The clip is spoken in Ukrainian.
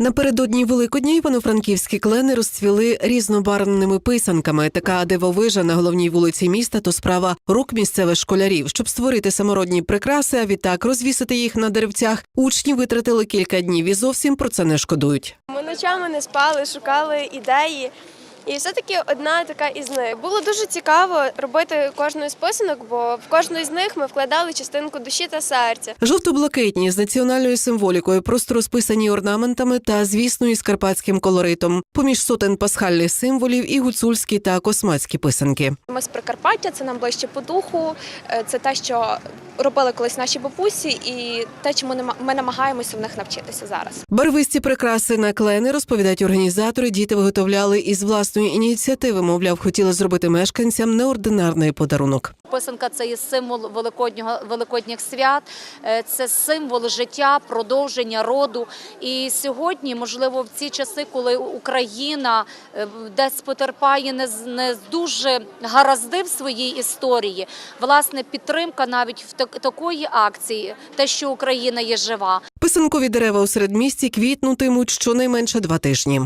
Напередодні Великодня івано-франківські клени розцвіли різнобарвними писанками. Така дивовижа на головній вулиці міста то справа рук місцевих школярів. Щоб створити самородні прикраси, а відтак розвісити їх на деревцях. Учні витратили кілька днів і зовсім про це не шкодують. Ми ночами не спали, шукали ідеї. І все-таки одна така із них. Було дуже цікаво робити кожну із писанок, бо в кожну із них ми вкладали частинку душі та серця. Жовто-блакитні з національною символікою, просто розписані орнаментами та, звісно, із карпатським колоритом. Поміж сотень пасхальних символів і гуцульські та космацькі писанки. Ми з Прикарпаття, це нам ближче по духу. е, Це те, що робили колись наші бабусі, і те, чому нема- ми намагаємося в них навчитися зараз. Барвисті прикраси на клени, розповідають організатори, діти виготовляли із власної ініціативи. Мовляв, хотіли зробити мешканцям неординарний подарунок. Писанка це є символ великоднього великодніх свят, е, це символ життя, продовження роду. І сьогодні, можливо, в ці часи, коли Україна е, десь потерпає не з не дуже гаразди в своїй історії, власне, підтримка навіть в так- такої акції, те, що Україна є жива, Писанкові дерева у середмісті квітнутимуть щонайменше два тижні.